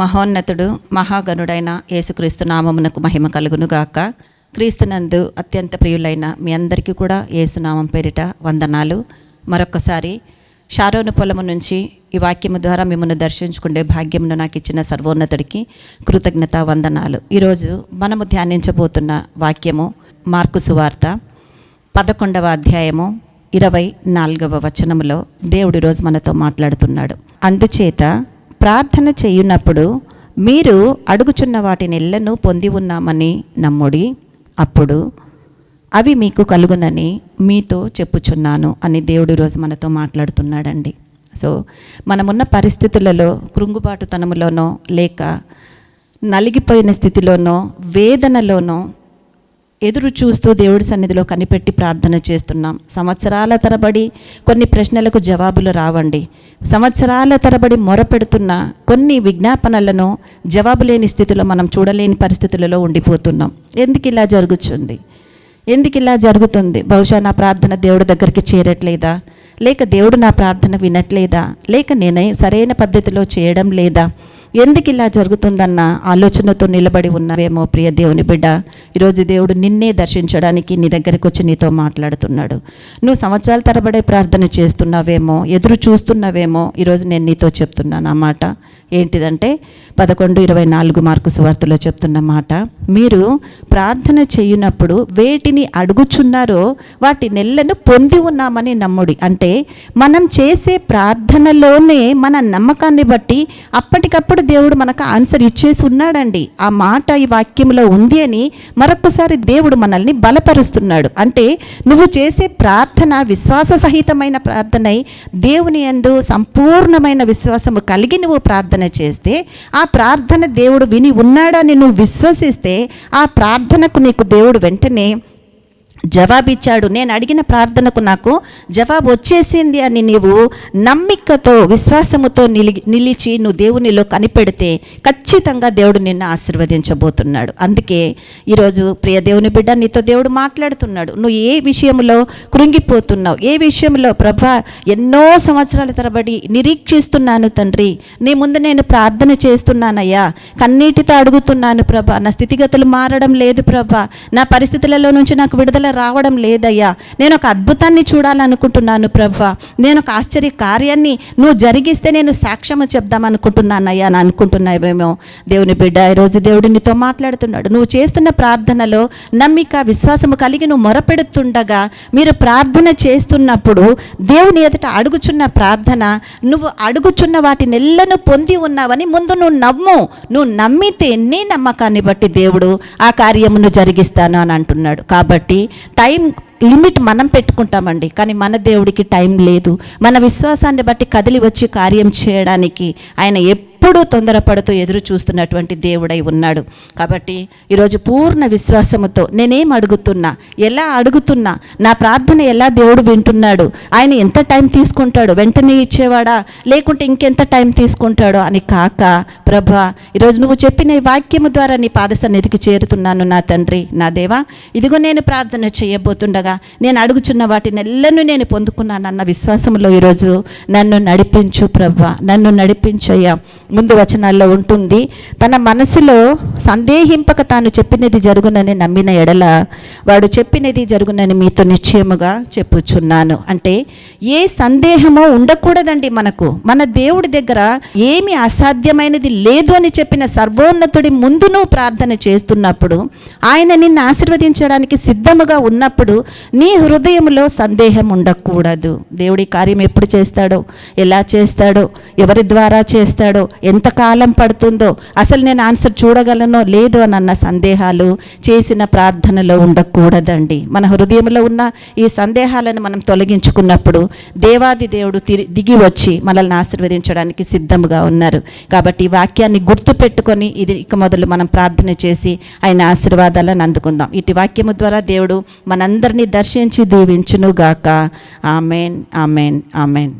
మహోన్నతుడు మహాగణుడైన యేసుక్రీస్తు నామమునకు మహిమ కలుగునుగాక. క్రీస్తునందు అత్యంత ప్రియులైన మీ అందరికీ కూడా యేసునామం పేరిట వందనాలు. మరొకసారి షారోను పొలము నుంచి ఈ వాక్యము ద్వారా మిమ్మల్ని దర్శించుకునే భాగ్యమును నాకు ఇచ్చిన సర్వోన్నతుడికి కృతజ్ఞత వందనాలు. ఈరోజు మనము ధ్యానించబోతున్న వాక్యము మార్కు సువార్త పదకొండవ అధ్యాయము ఇరవై నాలుగవ వచనములో దేవుడు రోజు మనతో మాట్లాడుతున్నాడు. అందుచేత ప్రార్థన చేయునప్పుడు మీరు అడుగుచున్న వాటినెల్లను పొంది ఉన్నామని నమ్ముడి అప్పుడు అవి మీకు కలుగునని మీతో చెప్పుచున్నాను అని దేవుడు ఈరోజు మనతో మాట్లాడుతున్నాడండి. సో మనమున్న పరిస్థితులలో కృంగుబాటుతనములోనో లేక నలిగిపోయిన స్థితిలోనో వేదనలోనో ఎదురు చూస్తూ దేవుడి సన్నిధిలో కనిపెట్టి ప్రార్థన చేస్తున్నాం. సంవత్సరాల తరబడి కొన్ని ప్రశ్నలకు జవాబులు రావండి. సంవత్సరాల తరబడి మొరపెడుతున్న కొన్ని విజ్ఞాపనలను జవాబు లేని స్థితిలో మనం చూడలేని పరిస్థితులలో ఉండిపోతున్నాం. ఎందుకు ఇలా జరుగుతుంది? ఎందుకు ఇలా జరుగుతుంది? బహుశా నా ప్రార్థన దేవుడి దగ్గరికి చేరట్లేదా? లేక దేవుడు నా ప్రార్థన వినట్లేదా? లేక నేనే సరైన పద్ధతిలో చేయడం లేదా? ఎందుకు ఇలా జరుగుతుందన్న ఆలోచనతో నిలబడి ఉన్నవేమో ప్రియ దేవుని బిడ్డ. ఈరోజు దేవుడు నిన్నే దర్శించడానికి నీ దగ్గరకు వచ్చి నీతో మాట్లాడుతున్నాడు. నువ్వు సంవత్సరాల తరబడే ప్రార్థన చేస్తున్నావేమో ఎదురు చూస్తున్నావేమో ఈరోజు నేను నీతో చెప్తున్నాను ఆ మాట. ఏంటిదంటే పదకొండు ఇరవై నాలుగు మార్కు సువార్తలో చెప్తున్న మాట. మీరు ప్రార్థన చేయునప్పుడు వేటిని అడుగుచున్నారో వాటి నెలను పొంది ఉన్నామని నమ్ముడి. అంటే మనం చేసే ప్రార్థనలోనే మన నమ్మకాన్ని బట్టి అప్పటికప్పుడు దేవుడు మనకు ఆన్సర్ ఇచ్చేసి ఉన్నాడండి. ఆ మాట ఈ వాక్యంలో ఉంది అని మరొకసారి దేవుడు మనల్ని బలపరుస్తున్నాడు. అంటే నువ్వు చేసే ప్రార్థన విశ్వాస సహితమైన ప్రార్థనై దేవుని యందు సంపూర్ణమైన విశ్వాసము కలిగి నువ్వు ప్రార్థన చేస్తే ఆ ప్రార్థన దేవుడు విని ఉన్నాడని నువ్వు విశ్వసిస్తే ఆ ప్రార్థనకు నీకు దేవుడు వెంటనే జవాబిచ్చాడు. నేను అడిగిన ప్రార్థనకు నాకు జవాబు వచ్చేసింది అని నీవు నమ్మికతో విశ్వాసముతో నిలి నిలిచి నువ్వు దేవునిలో కనిపెడితే ఖచ్చితంగా దేవుడు నిన్ను ఆశీర్వదించబోతున్నాడు. అందుకే ఈరోజు ప్రియ దేవుని బిడ్డ నీతో దేవుడు మాట్లాడుతున్నాడు. నువ్వు ఏ విషయంలో కృంగిపోతున్నావు? ఏ విషయంలో ప్రభా ఎన్నో సంవత్సరాల తరబడి నిరీక్షిస్తున్నాను తండ్రి. నీ ముందు నేను ప్రార్థన చేస్తున్నానయ్యా. కన్నీటితో అడుగుతున్నాను ప్రభా. నా స్థితిగతులు మారడం లేదు ప్రభా. నా పరిస్థితులలో నుంచి నాకు విడుదల రావడం లేదయ్యా. నేను ఒక అద్భుతాన్ని చూడాలనుకుంటున్నాను ప్రభా. నేను ఒక ఆశ్చర్య కార్యాన్ని నువ్వు జరిగిస్తే నేను సాక్ష్యము చెప్దామనుకుంటున్నానయ్యా అని అనుకుంటున్నావేమో. దేవుని బిడ్డ ఈరోజు దేవుడు నీతో మాట్లాడుతున్నాడు. నువ్వు చేస్తున్న ప్రార్థనలో నమ్మిక విశ్వాసము కలిగి నువ్వు మొరపెడుతుండగా మీరు ప్రార్థన చేస్తున్నప్పుడు దేవుని ఎదుట అడుగుచున్న ప్రార్థన నువ్వు అడుగుచున్న వాటిని ఎల్లను పొంది ఉన్నావని ముందు నువ్వు నమ్ము. నువ్వు నమ్మితే నీ నమ్మకాన్ని బట్టి దేవుడు ఆ కార్యమును జరిగిస్తాను అని అంటున్నాడు. కాబట్టి టైం లిమిట్ మనం పెట్టుకుంటామండి. కానీ మన దేవుడికి టైం లేదు. మన విశ్వాసాన్ని బట్టి కదిలి వచ్చి కార్యం చేయడానికి ఆయన ఎప్పుడూ తొందరపడుతూ ఎదురు చూస్తున్నటువంటి దేవుడై ఉన్నాడు. కాబట్టి ఈరోజు పూర్ణ విశ్వాసముతో నేనేం అడుగుతున్నా ఎలా అడుగుతున్నా నా ప్రార్థన ఎలా దేవుడు వింటున్నాడు ఆయన ఎంత టైం తీసుకుంటాడు వెంటనే ఇచ్చేవాడా లేకుంటే ఇంకెంత టైం తీసుకుంటాడో అని కాక ప్రభా ఈరోజు నువ్వు చెప్పిన ఈ వాక్యము ద్వారా నీ పాద సన్నిధికి చేరుతున్నాను నా తండ్రి నా దేవా. ఇదిగో నేను ప్రార్థన చేయబోతుండగా నేను అడుగుచున్న వాటిని ఎల్లను నేను పొందుకున్నానన్న విశ్వాసంలో ఈరోజు నన్ను నడిపించు ప్రభా నన్ను నడిపించయ్యా. ముందు వచనాల్లో ఉంటుంది తన మనసులో సందేహింపక తాను చెప్పినది జరుగునని నమ్మిన ఎడల వాడు చెప్పినది జరుగునని మీతో నిశ్చయముగా చెప్పుచున్నాను. అంటే ఏ సందేహమో ఉండకూడదండి మనకు. మన దేవుడి దగ్గర ఏమి అసాధ్యమైనది లేదు అని చెప్పిన సర్వోన్నతుడి ముందు నువ్వు ప్రార్థన చేస్తున్నప్పుడు ఆయన నిన్ను ఆశీర్వదించడానికి సిద్ధముగా ఉన్నప్పుడు నీ హృదయంలో సందేహం ఉండకూడదు. దేవుడి కార్యం ఎప్పుడు చేస్తాడో ఎలా చేస్తాడో ఎవరి ద్వారా చేస్తాడో ఎంతకాలం పడుతుందో అసలు నేను ఆన్సర్ చూడగలనో లేదు అని అన్న సందేహాలు చేసిన ప్రార్థనలో ఉండకూడదండి. మన హృదయంలో ఉన్న ఈ సందేహాలను మనం తొలగించుకున్నప్పుడు దేవాది దేవుడు తిరి దిగి వచ్చి మనల్ని ఆశీర్వదించడానికి సిద్ధముగా ఉన్నారు. కాబట్టి వాక్య వాక్యాన్ని గుర్తుపెట్టుకొని ఇది ఇక మొదలు మనం ప్రార్థన చేసి ఆయన ఆశీర్వాదాలను అందుకుందాం. ఇటు వాక్యము ద్వారా దేవుడు మనందరినీ దర్శించి దీవించునుగాక. Amen amen amen.